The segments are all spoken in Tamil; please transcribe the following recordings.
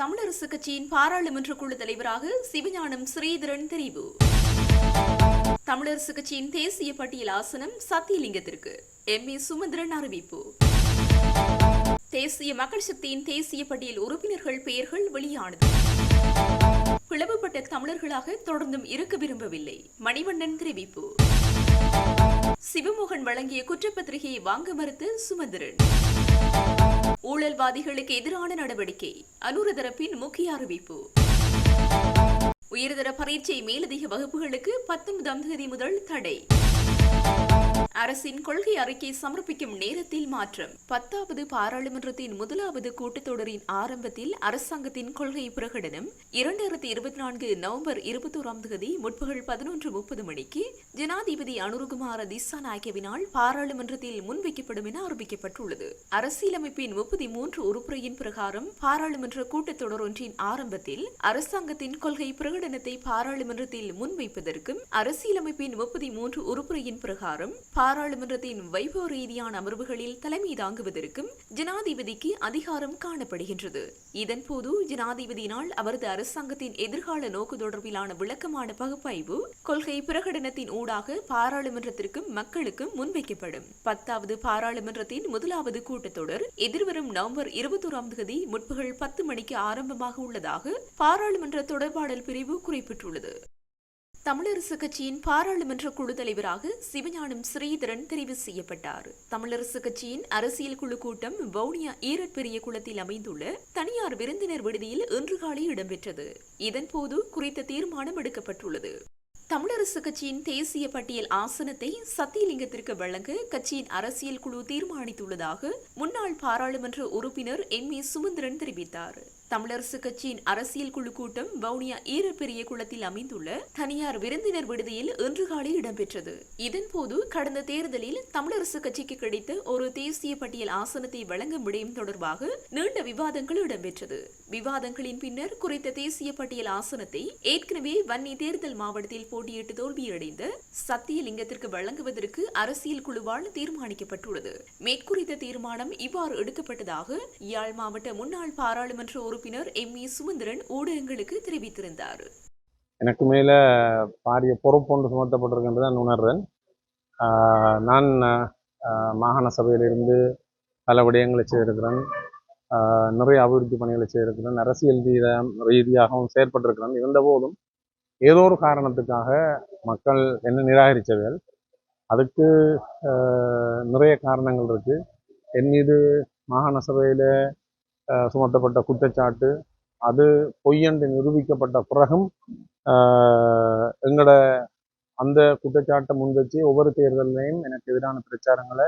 தமிழரசு கட்சியின் பாராளுமன்ற குழு தலைவராக சிவஞானம் ஸ்ரீதரன் தெரிவு. தமிழரசு கட்சியின் தேசிய பட்டியல் ஆசனம் சத்தியலிங்கத்திற்கு. எம். ஏ. சுமந்திரன் அறிவிப்பு. தேசிய மக்கள் சக்தியின் தேசிய பட்டியல் உறுப்பினர்கள் பெயர்கள் வெளியானது. பிளவுபட்ட தமிழர்களாக தொடர்ந்தும் இருக்க விரும்பவில்லை. மணிவண்ணன் தெரிவிப்பு. சிவமோகன் வழங்கிய குற்றப்பத்திரிகையை வாங்க மறுத்து சுமந்திரன். ஊழல்வாதிகளுக்கு எதிரான நடவடிக்கை. அனுர தரப்பின் முக்கிய அறிவிப்பு. உயர்தர பரீட்சை மேலதிக வகுப்புகளுக்கு பத்தொன்பதாம் தேதி முதல் தடை. அரசின் கொள்கை அறிக்கை சமர்ப்பிக்கும் நேரத்தில் மாற்றம். பத்தாவது பாராளுமன்றத்தின் முதலாவது கூட்டத்தொடரின் ஆரம்பத்தில் அரசாங்கத்தின் கொள்கை பிரகடனம் இரண்டாயிரத்தி இருபத்தி நான்கு நவம்பர் இருபத்தோராம் தேதி முற்பகல் பதினொன்று முப்பது மணிக்கு ஜனாதிபதி அனுருகுமார திசாநாயக்கவினால் பாராளுமன்றத்தில் முன்வைக்கப்படும் என அறிவிக்கப்பட்டுள்ளது. அரசியலமைப்பின் முப்பத்தி மூன்று உறுப்புரையின் பிரகாரம் பாராளுமன்ற கூட்டத்தொடர் ஒன்றின் ஆரம்பத்தில் அரசாங்கத்தின் கொள்கை பிரகடனத்தை பாராளுமன்றத்தில் முன்வைப்பதற்கும் அரசியலமைப்பின் முப்பத்தி மூன்று உறுப்புரையின் பிரகாரம் பாராளுமன்றத்தின் வைபவ ரீதியான அமர்வுகளில் தலைமை தாங்குவதற்கும் ஜனாதிபதிக்கு அதிகாரம் காணப்படுகின்றது. இதன்போது ஜனாதிபதியினால் அவரது அரசாங்கத்தின் எதிர்கால நோக்கு தொடர்பிலான விளக்கமான பகுப்பாய்வு கொள்கை பிரகடனத்தின் ஊடாக பாராளுமன்றத்திற்கும் மக்களுக்கும் முன்வைக்கப்படும். பத்தாவது பாராளுமன்றத்தின் முதலாவது கூட்டத்தொடர் எதிர்வரும் நவம்பர் இருபத்தோராம் தேதி முற்பகல் பத்து மணிக்கு ஆரம்பமாக உள்ளதாக பாராளுமன்ற தொடர்பாடல் பிரிவு குறிப்பிட்டுள்ளது. தமிழரசு கட்சியின் பாராளுமன்ற குழு தலைவராக சிவஞானம் ஸ்ரீதரன் தெரிவு செய்யப்பட்டார். தமிழரசு கட்சியின் அரசியல் குழு கூட்டம் வவுனியா ஈரட் பெரிய குளத்தில் அமைந்துள்ள தனியார் விருந்தினர் விடுதியில் இன்று காலை இடம்பெற்றது. இதன்போது குறித்த தீர்மானம் எடுக்கப்பட்டுள்ளது. தமிழரசு கட்சியின் தேசிய பட்டியல் ஆசனத்தை சத்தியலிங்கத்திற்கு வழங்க கட்சியின் அரசியல் குழு தீர்மானித்துள்ளதாக முன்னாள் பாராளுமன்ற உறுப்பினர் எம் ஏ சுமந்திரன் தெரிவித்தார். தமிழரசு கட்சியின் அரசியல் குழு கூட்டம் வவுனியா ஈரப்பெரிய குளத்தில் அமைந்துள்ள தனியார் விருந்தினர் விடுதியில் இன்று காலை இடம்பெற்றது. இதன்போது கடந்த தேர்தலில் தமிழரசு கட்சிக்கு கிடைத்த ஒரு தேசிய பட்டியல் ஆசனத்தை வழங்க விடயம் தொடர்பாக நீண்ட விவாதங்கள் இடம்பெற்றது. விவாதங்களின் பின்னர் குறித்த தேசிய பட்டியல் ஆசனத்தை ஏற்கனவே வன்னி தேர்தல் மாவட்டத்தில் போட்டியிட்டு தோல்வியடைந்த சத்தியலிங்கத்திற்கு வழங்குவதற்கு அரசியல் குழுவால் தீர்மானிக்கப்பட்டுள்ளது. மேற்குறித்த தீர்மானம் இவ்வாறு எடுக்கப்பட்டதாக யாழ் மாவட்ட முன்னாள் பாராளுமன்ற உறுப்பினர் எம் ஏ சுமந்திரன் ஊடகங்களுக்கு தெரிவித்திருந்தார். எனக்கு மேலே பாரிய பொறுப்பொன்று சுமத்தப்பட்டிருக்கின்றது நான் உணர்றேன். நான் ஆஹ் மாகாண சபையிலிருந்து பல விடயங்களை செய்திருக்கிறேன். நிறைய அபிவிருத்தி பணிகளை செய்திருக்கிறேன். அரசியல் ரீதியாக ரீதியாகவும் செயற்பட்டிருக்கிறேன். இருந்தபோதும் ஏதோ ஒரு காரணத்துக்காக மக்கள் என்ன நிராகரித்தவர்கள் அதுக்கு நிறைய காரணங்கள் இருக்கு. என் மீது மாகாண சபையில் சுமத்தப்பட்ட குற்றச்சாட்டு அது பொய்யென்று நிரூபிக்கப்பட்ட பிறகும் எங்களோட அந்த குற்றச்சாட்டை முன்வச்சு ஒவ்வொரு தேர்தலையும் எனக்கு எதிரான பிரச்சாரங்களை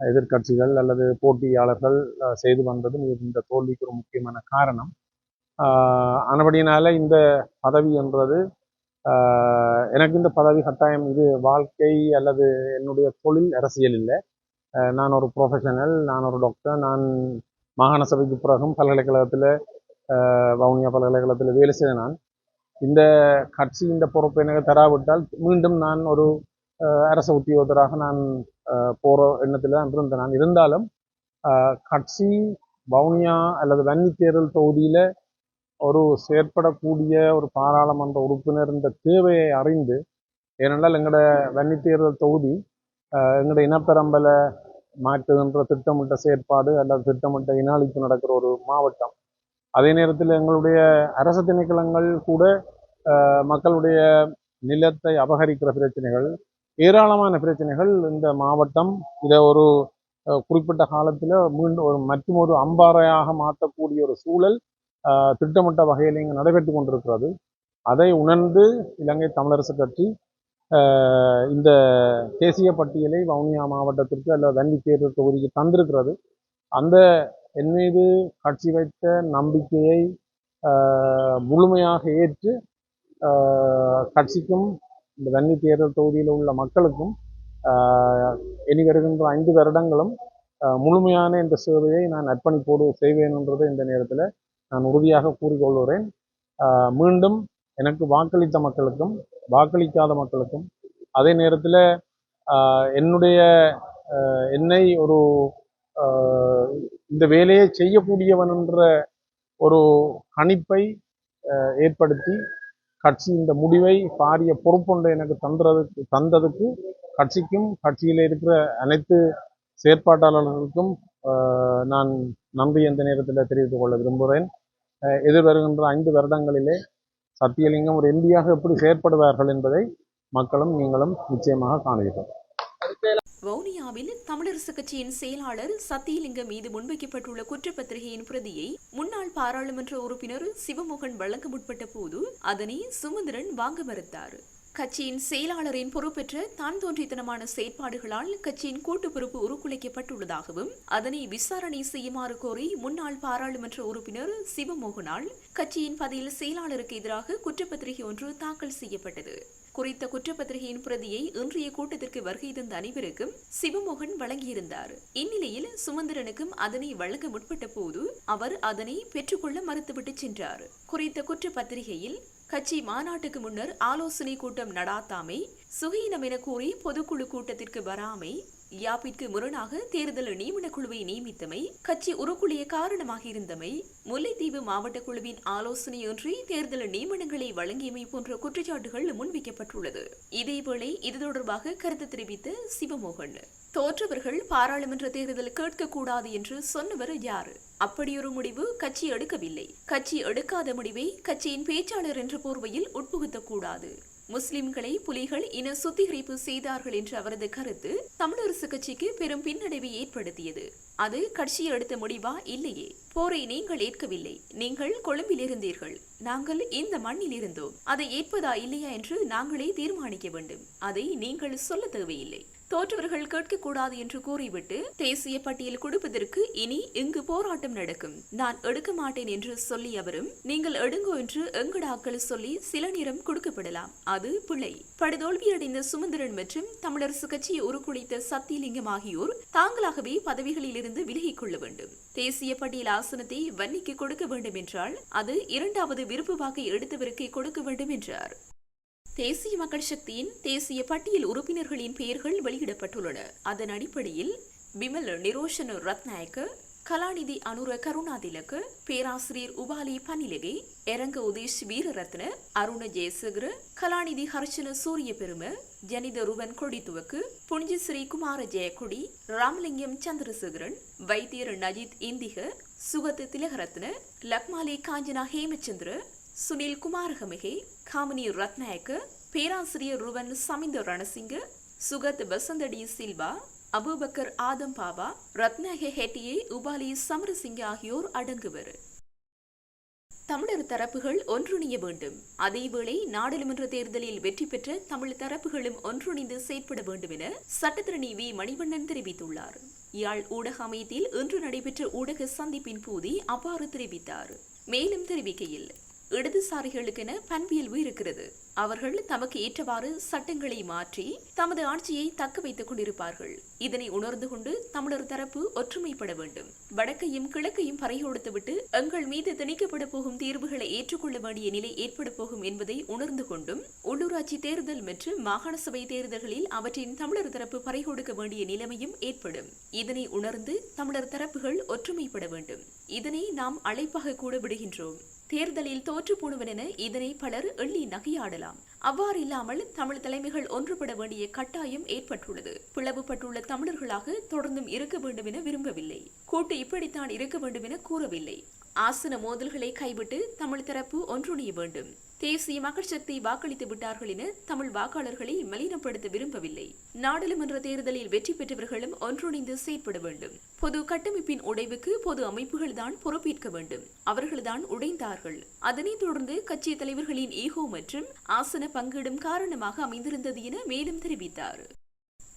எதிர்க்கட்சிகள் அல்லது போட்டியாளர்கள் செய்து வந்ததும் இந்த தோல்விக்கு ஒரு முக்கியமான காரணம். ஆஹ் ஆனபடியினால இந்த பதவி என்றது எனக்கு இந்த பதவி கட்டாயம் இது வாழ்க்கை அல்லது என்னுடைய தொழில் அரசியல் இல்லை. நான் ஒரு ப்ரொஃபஷனல் நான் ஒரு டாக்டர் நான் மாகாண சபைக்கு பிறகும் பல்கலைக்கழகத்தில் வவுனியா பல்கலைக்கழகத்தில் வேலை செய்த நான். இந்த கட்சி இந்த பொறுப்பை எனக்கு தராவிட்டால் மீண்டும் நான் ஒரு அஹ், அரசு உத்தியோகத்தராக நான் அஹ், போற எண்ணத்தில் தான் இருந்தேன். நான் இருந்தாலும் கட்சி வவுனியா அல்லது வன்னி தேர்தல் தொகுதியில ஒரு செயற்படக்கூடிய ஒரு பாராளுமன்ற உறுப்பினர் இந்த தேவையை அறிந்து ஏனென்றால் எங்களோட வன்னி தேர்தல் தொகுதி எங்களோட இனப்பெரம்பலை மாற்றுகின்ற திட்டமிட்ட செயற்பாடு அல்லது திட்டமிட்ட இனாளிப்பு நடக்கிற ஒரு மாவட்டம். அதே நேரத்தில் எங்களுடைய அரசு திணைக்களங்கள் கூட மக்களுடைய நிலத்தை அபகரிக்கிற பிரச்சனைகள் ஏராளமான பிரச்சனைகள் இந்த மாவட்டம் இதை ஒரு குறிப்பிட்ட காலத்தில் மீண்டும் ஒரு மற்றும் ஒரு அம்பாறையாக மாற்றக்கூடிய ஒரு சூழல் திட்டமிட்ட வகையில் இங்கு நடைபெற்று கொண்டிருக்கிறது. அதை உணர்ந்து இலங்கை தமிழரசு கட்சி இந்த தேசிய பட்டியலை வவுனியா மாவட்டத்திற்கு அல்லது வன்னி தேர்தல் தொகுதிக்கு தந்திருக்கிறது. அந்த என் மீது கட்சி வைத்த நம்பிக்கையை முழுமையாக ஏற்று கட்சிக்கும் இந்த வன்னி தேர்தல் தொகுதியில் உள்ள மக்களுக்கும் இனி வருகின்ற ஐந்து வருடங்களும் முழுமையான இந்த சேவையை நான் அர்ப்பணிப்போடு செய்வேன் என்றதை இந்த நேரத்தில் நான் உறுதியாக கூறிக்கொள்கிறேன். மீண்டும் எனக்கு வாக்களித்த மக்களுக்கும் வாக்களிக்காத மக்களுக்கும் அதே நேரத்தில் என்னுடைய என்னை ஒரு இந்த வேலையை செய்யக்கூடியவன் என்ற ஒரு கணிப்பை ஏற்படுத்தி கட்சி இந்த முடிவை பாரிய பொறுப்புண்டு எனக்கு தந்துறதுக்கு தந்ததுக்கு கட்சிக்கும் கட்சியில் இருக்கிற அனைத்து செயற்பாட்டாளர்களுக்கும் நான் நன்றி எந்த நேரத்தில் தெரிவித்துக் கொள்ள விரும்புகிறேன். எதிர்வருகின்ற ஐந்து வருடங்களிலே சத்தியலிங்கம் ஒரு எம்பியாக எப்படி செயற்படுவார்கள் என்பதை மக்களும் நீங்களும் நிச்சயமாக காணுகிறோம் வவுனியாவில் தமிழரசு கட்சியின் செயலாளர் சத்தியலிங்கம் மீது முன்வைக்கப்பட்டுள்ள குற்றப்பத்திரிகையின் பிரதியை முன்னாள் பாராளுமன்ற உறுப்பினர் சிவமோகன் வழங்க முற்பட்ட போது அதனை சுமந்திரன் வாங்க மறுத்தார். கட்சியின் செயலாளரின் பொறுப்பெற்ற தான் தோன்றித்தனமான செயற்பாடுகளால் கட்சியின் கூட்டு பொறுப்பு உருக்குலைக்கப்பட்டுள்ளதாகவும் அதனை விசாரணை செய்யுமாறு கோரி முன்னாள் பாராளுமன்ற உறுப்பினர் சிவமோகனால் கட்சியின் பதில் செயலாளருக்கு எதிராக குற்றப்பத்திரிகை ஒன்று தாக்கல் செய்யப்பட்டது. குறித்த குற்றப்பத்திரிகையின் பிரதியை இன்றைய கூட்டத்திற்கு வருகை தந்த அனைவருக்கும் சிவமோகன் வழங்கியிருந்தார். இந்நிலையில் சுமந்திரனுக்கும் அதனை வழங்க முற்பட்ட போது அவர் அதனை பெற்றுக்கொள்ள மறுத்துவிட்டு சென்றார். குறித்த குற்றப்பத்திரிகையில் கட்சி மாநாட்டுக்கு முன்னர் ஆலோசனை கூட்டம் நடாத்தாமை சுகீனம் என கூறி பொதுக்குழு கூட்டத்திற்கு வராமை யாப்பிற்கு முரணாக தேர்தல் நியமன குழுவை நியமித்தமை கட்சி உருக்குலைய காரணமாக இருந்தமை முல்லைத்தீவு மாவட்ட குழுவின் ஆலோசனையொன்றி தேர்தல் நியமனங்களை வழங்கியமை போன்ற குற்றச்சாட்டுகள் முன்வைக்கப்பட்டுள்ளது இதேவேளை இது தொடர்பாக கருத்து தெரிவித்த சிவமோகன் தோற்றவர்கள் பாராளுமன்ற தேர்தல் கேட்கக்கூடாது என்று சொன்னவர் யார்? அப்படியொரு முடிவு கட்சி எடுக்கவில்லை. கட்சி எடுக்காத முடிவை கட்சியின் பேச்சாளர் என்ற போர்வையில் உட்புகுத்தக்கூடாது. முஸ்லிம்களை புலிகள் இன சுத்திகரிப்பு செய்தார்கள் என்ற அவரது கருத்து தமிழரசு கட்சிக்கு பெரும் பின்னடைவை ஏற்படுத்தியது. அது கட்சி எடுத்த முடிவா? இல்லையே. போரை நீங்கள் ஏற்கவில்லை. நீங்கள் கொழும்பில் இருந்தீர்கள் நாங்கள் இந்த மண்ணில் இருந்தோம். அதை ஏற்பதா? இல்லையா? என்று நாங்களே தீர்மானிக்க வேண்டும். அதை நீங்கள் சொல்ல தேவையில்லை. தோற்றவர்கள் கேட்கக்கூடாது என்று கூறிவிட்டு தேசிய பட்டியல் கொடுப்பதற்கு இனி இங்கு போராட்டம் நடக்கும். நான் எடுக்க மாட்டேன் என்று சொல்லி அவரும் நீங்கள் எடுங்கோ என்று எங்கடாக்கள் சொல்லி சில நேரம் கொடுக்கப்படலாம். அது பிழை. படுதோல்வியடைந்த சுமந்திரன் மற்றும் தமிழரசு கட்சியை உருக்குலைத்த சத்தியலிங்கம் ஆகியோர் தாங்களாகவே பதவிகளில் இருந்து விலகிக் கொள்ள வேண்டும். தேசிய பட்டியல் ஆசனத்தை வன்னிக்கு கொடுக்க வேண்டும் என்றால் அது இரண்டாவது விருப்பு வாக்கை எடுத்தவருக்கே கொடுக்க வேண்டும் என்றார். தேசிய மக்கள் சக்தியின் தேசிய பட்டியல் உறுப்பினர்களின் பெயர்கள் வெளியிடப்பட்டுள்ளன. அதன் அடிப்படையில் பிமல் நிரோஷனு ரத்நாயக்கு கலாநிதி அனுர கருணாதிலக்கு பேராசிரியர் உபாலி பனிலகை எரங்க உதேஷ் வீரரத்ன அருண ஜெயசேகர கலாநிதி ஹர்ஷன சூரிய பெரும ஜனித ருவன் கொடித்துவக்கு புனிஜஸ்ரீ குமார ஜெயக்குடி ராமலிங்கம் சந்திரசேகரன் வைத்தியர் நஜித் இந்திக சுகத் திலகரத்ன லக்மாலி காஞ்சனா ஹேமச்சந்திர சுனில் குமாரகமிகே காமினி ரத்நாயக்க பேராசிரியர் ருவன் சமிந்த ரணசிங்க சுகத் வசந்தடி சில்வா அபுபக்கர் ஆதம் பாபா ரத்நாயக ஹெட்டியே உபாலி சமரசிங்க ஆகியோர் அடங்குவர். தமிழர் தரப்புகள் ஒன்றிணைய வேண்டும். அதேவேளை நாடாளுமன்ற தேர்தலில் வெற்றி பெற்ற தமிழ் தரப்புகளும் ஒன்றிணைந்து செயற்பட வேண்டும் என சட்டத்திரணி வி. மணிவண்ணன் தெரிவித்துள்ளார். யாழ் ஊடக அமையத்தில் இன்று நடைபெற்ற ஊடக சந்திப்பின் போது அவ்வாறு தெரிவித்தார். மேலும் தெரிவிக்கையில் இடதுசாரிகளுக்கென பண்பியல்பு இருக்கிறது. அவர்கள் தமக்கு ஏற்றவாறு சட்டங்களை மாற்றி தமது ஆட்சியை தக்க வைத்துக் கொண்டிருப்பார்கள். இதனை உணர்ந்து கொண்டு தமிழர் தரப்பு ஒற்றுமைப்பட வேண்டும். வடக்கையும் கிழக்கையும் பறைகொடுத்துவிட்டு எங்கள் மீது திணிக்கப்பட போகும் தீர்வுகளை ஏற்றுக்கொள்ள வேண்டிய நிலை ஏற்பட போகும் என்பதை உணர்ந்து கொண்டும் உள்ளூராட்சி தேர்தல் மற்றும் மாகாண சபை தேர்தல்களில் அவற்றின் தமிழர் தரப்பு பறைகொடுக்க வேண்டிய நிலைமையும் ஏற்படும். இதனை உணர்ந்து தமிழர் தரப்புகள் ஒற்றுமைப்பட வேண்டும். இதனை நாம் அழைப்பாக கூட விடுகின்றோம். தேர்தலில் தோற்று போடுவன் என இதனை பலர் எள்ளி நகையாடலாம். அவ்வாறு இல்லாமல் தமிழ் தலைமைகள் ஒன்றுபட வேண்டிய கட்டாயம் ஏற்பட்டுள்ளது. பிளவுபட்டுள்ள தமிழர்களாக தொடர்ந்தும் இருக்க வேண்டும் என விரும்பவில்லை. கூட்டு இப்படித்தான் இருக்க வேண்டும் என கூறவில்லை. ஆசன மோதல்களை கைவிட்டு தமிழ் தரப்பு ஒன்றுணைய வேண்டும். தேசிய மக்கள் சக்தி வாக்களித்து விட்டார்கள் என தமிழ் வாக்காளர்களை மலினப்படுத்த விரும்பவில்லை. நாடாளுமன்ற தேர்தலில் வெற்றி பெற்றவர்களும் ஒன்றிணைந்து செயற்பட வேண்டும். பொது கட்டமைப்பின் உடைவுக்கு பொது அமைப்புகள் தான் பொறுப்பேற்க வேண்டும். அவர்கள்தான் உடைந்தார்கள். அதனைத் தொடர்ந்து கட்சி தலைவர்களின் ஈகோ மற்றும் ஆசன பங்கீடும் காரணமாக அமைந்திருந்தது என மேலும் தெரிவித்தார்.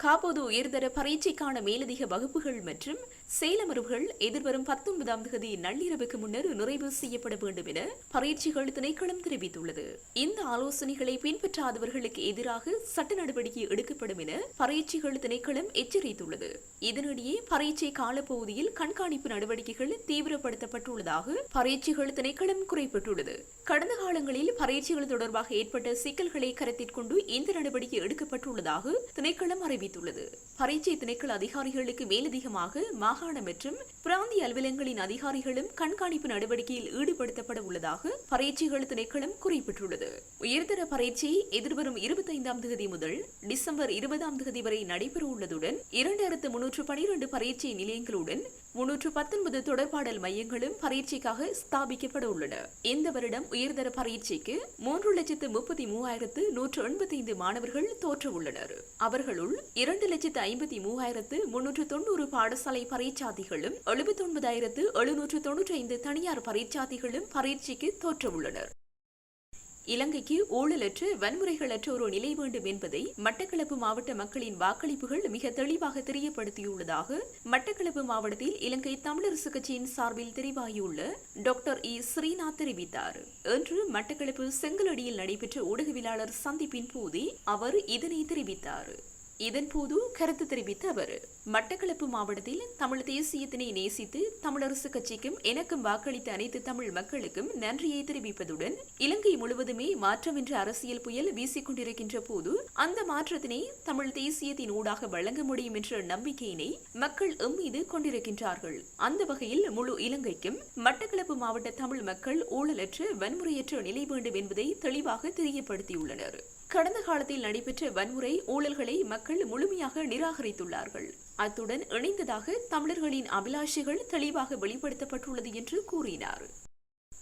காபோது உயர்தர பரீட்சைக்கான மேலதிக வகுப்புகள் மற்றும் செயலமர்வுகள் எதிர்வரும் பத்தொன்பதாம் தேதி நள்ளிரவுக்கு முன்னர் நிறைவு செய்யப்பட வேண்டும் என பரீட்சைகள் திணைக்களம் தெரிவித்துள்ளது. இந்த ஆலோசனைகளை பின்பற்றாதவர்களுக்கு எதிராக சட்ட நடவடிக்கை எடுக்கப்படும் என பரீட்சைகள் திணைக்களம் எச்சரித்துள்ளது. இதனிடையே பரீட்சை காலப்பகுதியில் கண்காணிப்பு நடவடிக்கைகள் தீவிரப்படுத்தப்பட்டுள்ளதாக பரீட்சைகள் திணைக்களம் குறிப்பிட்டுள்ளது. கடந்த காலங்களில் பரீட்சைகள் தொடர்பாக ஏற்பட்ட சிக்கல்களை கருத்தில் கொண்டு இந்த நடவடிக்கை எடுக்கப்பட்டுள்ளதாக திணைக்களம் அறிவித்துள்ளது. பரீட்சை திணைக்கள அதிகாரிகளுக்கு மேலதிகமாக மாகாண மாகாண மற்றும் பிராந்திய அலுவலகங்களின் அதிகாரிகளும் கண்காணிப்பு நடவடிக்கையில் ஈடுபடுத்தப்பட உள்ளதாக பரீட்சைகள் திணைக்களம் குறிப்பிட்டுள்ளது. உயர்தர பரீட்சை எதிர்வரும் இருபத்தைந்தாம் தேதி முதல் டிசம்பர் இருபதாம் தேதி வரை நடைபெற உள்ளதுடன் இரண்டாயிரத்து முன்னூற்று பனிரெண்டு பரீட்சை நிலையங்களுடன் முன்னூற்று பத்தொன்பது தொடர்பாடல் மையங்களும் பரீட்சைக்காக ஸ்தாபிக்கப்பட உள்ளன இந்த வருடம் உயர்தர பரீட்சைக்கு மூன்று லட்சத்து முப்பத்தி மூவாயிரத்து நூற்று எண்பத்தி ஐந்து மாணவர்கள் தோற்ற உள்ளனர் அவர்களுள் இரண்டு லட்சத்து ஐம்பத்தி மூவாயிரத்து முன்னூற்று தொண்ணூறு பாடசாலை பரீட்சாதிகளும் எழுபத்தி ஒன்பதாயிரத்து எழுநூற்று தொன்னூற்றி ஐந்து தனியார் பரீட்சாதிகளும் பரீட்சைக்கு தோற்ற உள்ளனர் இலங்கைக்கு ஊழலற்ற வன்முறைகளற்ற ஒரு நிலை வேண்டும் என்பதை மட்டக்களப்பு மாவட்ட மக்களின் வாக்களிப்புகள் மிக தெளிவாக தெரியப்படுத்தியுள்ளதாக மட்டக்களப்பு மாவட்டத்தில் இலங்கை தமிழரசு கட்சியின் சார்பில் தெரிவாகியுள்ள டாக்டர் இ. ஸ்ரீநாத் தெரிவித்தார். இன்று மட்டக்களப்பு செங்கலடியில் நடைபெற்ற ஊடகவியலாளர் சந்திப்பின் போதே அவர் இதனை தெரிவித்தார். இதன்போது கருத்து தெரிவித்த அவர் மட்டக்களப்பு மாவட்டத்தில் தமிழ் தேசியத்தினை நேசித்து தமிழரசு கட்சிக்கும் எனக்கும் வாக்களித்த அனைத்து தமிழ் மக்களுக்கும் நன்றியை தெரிவிப்பதுடன் இலங்கை முழுவதுமே மாற்றம் என்ற அரசியல் புயல் வீசிக்கொண்டிருக்கின்ற போது அந்த மாற்றத்தினை தமிழ் தேசியத்தின் ஊடாக வழங்க முடியும் என்ற நம்பிக்கையினை மக்கள் எம் மீது கொண்டிருக்கின்றார்கள். அந்த வகையில் முழு இலங்கைக்கும் மட்டக்களப்பு மாவட்ட தமிழ் மக்கள் ஊழலற்ற வன்முறையற்ற நிலை வேண்டும் என்பதை தெளிவாக தெரியப்படுத்தியுள்ளனர். கடந்த காலத்தில் நடைபெற்ற வன்முறை ஊழல்களை மக்கள் முழுமையாக நிராகரித்துள்ளார்கள். அத்துடன் இணைந்ததாக தமிழர்களின் அபிலாஷைகள் தெளிவாக வெளிப்படுத்தப்பட்டுள்ளது என்று கூறினார்.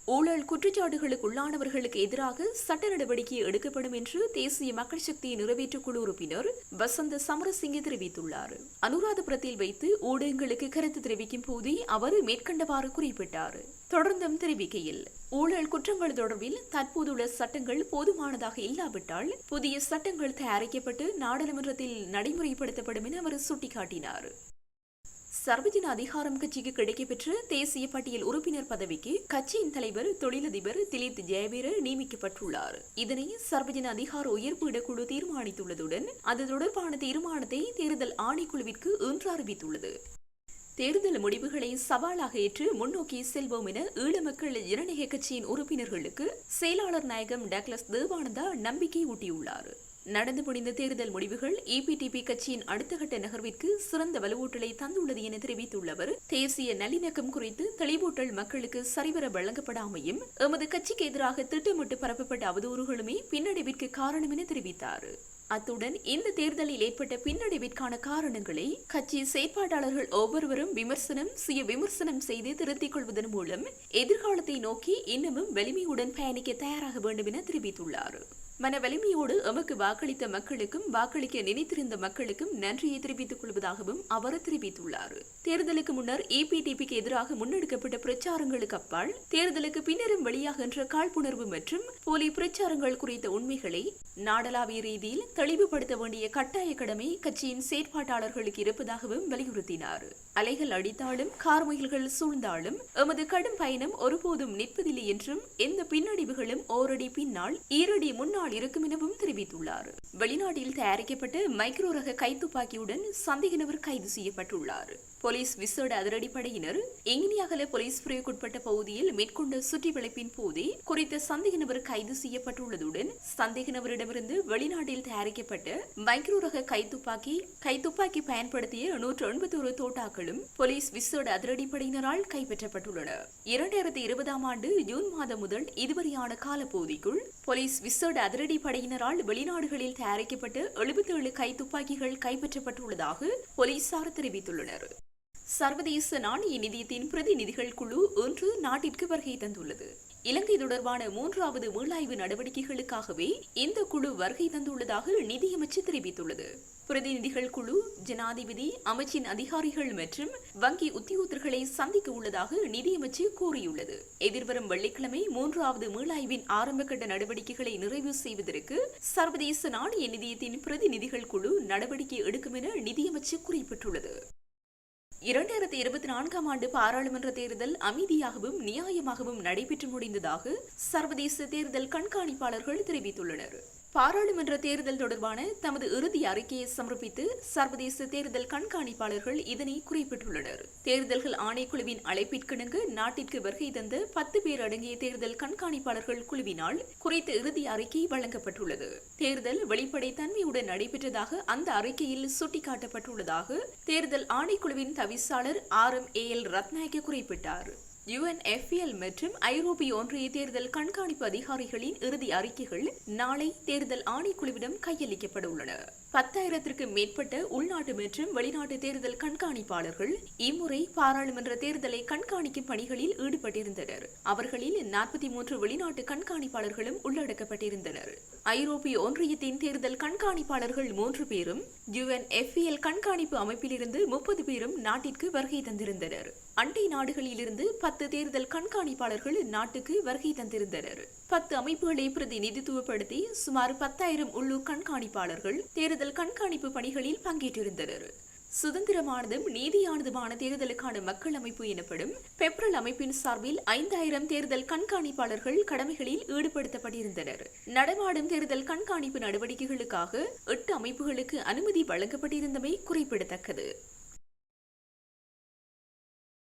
ஊழல் குற்றச்சாட்டுகளுக்கு உள்ளானவர்களுக்கு எதிராக சட்ட நடவடிக்கை எடுக்கப்படும் என்று தேசிய மக்கள் சக்தி நிறைவேற்றுக் குழு உறுப்பினர் வசந்த சமரசிங்க தெரிவித்துள்ளார். அனுராதபுரத்தில் வைத்து ஊடகங்களுக்கு கருத்து தெரிவிக்கும் போதே அவர் மேற்கண்டவாறு குறிப்பிட்டார். தொடர்ந்தும் தெரிவிக்கையில் ஊழல் குற்றங்கள் தொடர்பில் தற்போதுள்ள சட்டங்கள் போதுமானதாக இல்லாவிட்டால் புதிய சட்டங்கள் தயாரிக்கப்பட்டு நாடாளுமன்றத்தில் நடைமுறைப்படுத்தப்படும் என அவர் சுட்டிக்காட்டினார். சர்வஜன அதிகாரம் கட்சிக்கு கிடைக்கப்பெற்ற தேசிய பட்டியல் உறுப்பினர் பதவிக்கு கட்சியின் தலைவர் தொழிலதிபர் திலீப் ஜெயவீர நியமிக்கப்பட்டுள்ளார். இதனை சர்வஜன அதிகார உயர்வு இடக்குழு தீர்மானித்துள்ளதுடன் அது தொடர்பான தீர்மானத்தை தேர்தல் ஆணைக்குழுவிற்கு இன்று அறிவித்துள்ளது. தேர்தல் முடிவுகளை சவாலாக ஏற்று முன்னோக்கி செல்வோம் என ஈழ மக்கள் ஜனநாயக கட்சியின் உறுப்பினர்களுக்கு செயலாளர் நாயகம் டக்ளஸ் தேவானந்தா நம்பிக்கை ஊட்டியுள்ளார். நடந்து முடிந்த தேர்தல் முடிவுகள் இபிடிபி கட்சியின் அடுத்த கட்ட நகர்விற்கு சிறந்த வலுவூட்டலை தந்துள்ளது என தெரிவித்துள்ள அவர் தேசிய நல்லிணக்கம் குறித்து தெளிவூட்டல் மக்களுக்கு சரிவர வழங்கப்படாமையும் எமது கட்சிக்கு எதிராக திட்டமிட்டு பரப்பப்பட்ட அவதூறுகளுமே பின்னடைவிற்கு காரணம் என தெரிவித்தார். அத்துடன் இந்த தேர்தலில் ஏற்பட்ட பின்னடைவிற்கான காரணங்களை கட்சி செயற்பாட்டாளர்கள் ஒவ்வொருவரும் விமர்சனம் சுய விமர்சனம் செய்து திருத்திக் கொள்வதன் மூலம் எதிர்காலத்தை நோக்கி இன்னமும் வலிமையுடன் பயணிக்க தயாராக வேண்டும் என தெரிவித்துள்ளார். மன வலிமையோடு எமக்கு வாக்களித்த மக்களுக்கும் வாக்களிக்க நினைத்திருந்த மக்களுக்கும் நன்றியை தெரிவித்துக் கொள்வதாகவும் அவர் தெரிவித்துள்ளார். தேர்தலுக்கு முன்னர் ஏபிடிபிக்கு எதிராக முன்னெடுக்கப்பட்ட பிரச்சாரங்களுக்கு அப்பால் தேர்தலுக்கு பின்னரும் வெளியாகின்ற காழ்ப்புணர்வு மற்றும் போலி பிரச்சாரங்கள் குறித்த உண்மைகளை நாடளாவிய ரீதியில் தெளிவுபடுத்த வேண்டிய கட்டாய கடமை கட்சியின் செயற்பாட்டாளர்களுக்கு இருப்பதாகவும் வலியுறுத்தினார். அலைகள் அடித்தாலும் கார்மயில்கள் சூழ்ந்தாலும் எமது கடும் பயணம் ஒருபோதும் நிற்பதில்லை என்றும் எந்த பின்னடைவுகளும் ஓரடி பின்னால் ஈரடி முன்னால் இருக்கும் எனவும் தெரிவித்துள்ளார். வெளிநாட்டில் தயாரிக்கப்பட்ட மைக்ரோ ரக கைத்துப்பாக்கியுடன் சந்தேக நபர் கைது செய்யப்பட்டுள்ளார். போலீஸ் விசேட அதிரடிப்படையினர் எங்கினியாகல போலீஸ் பிரிவுக்குட்பட்ட பகுதியில் மேற்கொண்ட சுற்றி வளைப்பின் போதே குறித்த சந்தேக நபர் கைது செய்யப்பட்டுள்ளதுடன் சந்தேக நபரிடமிருந்து வெளிநாட்டில் தயாரிக்கப்பட்ட மைக்ரோ ரக கைத்துப்பாக்கி கைத்துப்பாக்கி பயன்படுத்திய நூற்று எண்பத்தோரு தோட்டாக்களும் போலீஸ் விசேட அதிரடிப்படையினரால் கைப்பற்றப்பட்டுள்ளன. இரண்டாயிரத்தி இருபதாம் ஆண்டு ஜூன் மாதம் முதல் இதுவரையான காலப்பகுதிக்குள் போலீஸ் விசேட அதிரடிப்படையினரால் வெளிநாடுகளில் தயாரிக்கப்பட்ட எழுபத்தேழு கைத்துப்பாக்கிகள் கைப்பற்றப்பட்டுள்ளதாக போலீசார் தெரிவித்துள்ளனர். சர்வதேச நாணய நிதியத்தின் பிரதிநிதிகள் குழு இன்று நாட்டிற்கு வருகை தந்துள்ளது. இலங்கை தொடர்பான மூன்றாவது மீளாய்வு நடவடிக்கைகளுக்காகவே இந்த குழு வருகை தந்துள்ளதாக நிதியமைச்சு தெரிவித்துள்ளது. பிரதிநிதிகள் குழு ஜனாதிபதி அமைச்சின் அதிகாரிகள் மற்றும் வங்கி உத்தியோகர்களை சந்திக்க உள்ளதாக நிதியமைச்சு கூறியுள்ளது. எதிர்வரும் வெள்ளிக்கிழமை மூன்றாவது மீளாய்வின் ஆரம்பகட்ட நடவடிக்கைகளை நிறைவு செய்வதற்கு சர்வதேச நாணய நிதியத்தின் பிரதிநிதிகள் குழு நடவடிக்கை எடுக்கும் என நிதியமைச்சு குறிப்பிட்டுள்ளது. இரண்டாயிரத்தி இருபத்தி நான்காம் ஆண்டு பாராளுமன்ற தேர்தல் அமைதியாகவும் நியாயமாகவும் நடைபெற்று முடிந்ததாக சர்வதேச தேர்தல் கண்காணிப்பாளர்கள் தெரிவித்துள்ளனர். பாராளுமன்ற தேர்தல் தொடர்பான தமது இறுதி அறிக்கையை சமர்ப்பித்து சர்வதேச தேர்தல் கண்காணிப்பாளர்கள் இதனை குறிப்பிட்டுள்ளனர். தேர்தல்கள் ஆணைக்குழுவின் அழைப்பிற்கிணங்க நாட்டிற்கு வருகை தந்த பத்து பேர் அடங்கிய தேர்தல் கண்காணிப்பாளர்கள் குழுவினால் குறித்த இறுதி அறிக்கை வழங்கப்பட்டுள்ளது. தேர்தல் வெளிப்படை தன்மையுடன் நடைபெற்றதாக அந்த அறிக்கையில் சுட்டிக்காட்டப்பட்டுள்ளதாக தேர்தல் ஆணைக்குழுவின் தவிசாளர் R M A L Ratnayake குறிப்பிட்டார். யுஎன்எஃப்எல் மற்றும் ஐரோப்பிய ஒன்றிய தேர்தல் கண்காணிப்பு அதிகாரிகளின் இறுதி அறிக்கைகள் நாளை தேர்தல் ஆணைக்குழுவிடம் கையளிக்கப்பட உள்ளன. பத்தாயிரத்திற்கு மேற்பட்ட உள்நாட்டு மற்றும் வெளிநாட்டு தேர்தல் கண்காணிப்பாளர்கள் இம்முறை பாராளுமன்ற தேர்தலை கண்காணிக்கும் பணிகளில் ஈடுபட்டிருந்தனர். அவர்களில் நாற்பத்தி மூன்று வெளிநாட்டு கண்காணிப்பாளர்களும் உள்ளடக்கப்பட்டிருந்தனர். ஐரோப்பிய ஒன்றியத்தின் தேர்தல் கண்காணிப்பாளர்கள் மூன்று பேரும் யுஎன்எஃப்எல் கண்காணிப்பு அமைப்பிலிருந்து முப்பது பேரும் நாட்டிற்கு வருகை தந்திருந்தனர். அண்டை நாடுகளிலிருந்து பத்து தேர்தல் கண்காணிப்பாளர்கள் நாட்டுக்கு வருகை தந்திருந்தனர். பத்து அமைப்புகளை பிரதிநிதித்துவப்படுத்தி சுமார் பத்தாயிரம் உள்ளூர் கண்காணிப்பாளர்கள் தேர்தல் கண்காணிப்பு பணிகளில் பங்கேற்றிருந்தனர். சுதந்திரமானதும் நீதியானதுமான தேர்தலுக்கான மக்கள் அமைப்பு எனப்படும் பெப்ரல் அமைப்பின் சார்பில் ஐந்தாயிரம் தேர்தல் கண்காணிப்பாளர்கள் கடமைகளில் ஈடுபடுத்தப்பட்டிருந்தனர். நடமாடும் தேர்தல் கண்காணிப்பு நடவடிக்கைகளுக்காக எட்டு அமைப்புகளுக்கு அனுமதி வழங்கப்பட்டிருந்தமை குறிப்பிடத்தக்கது.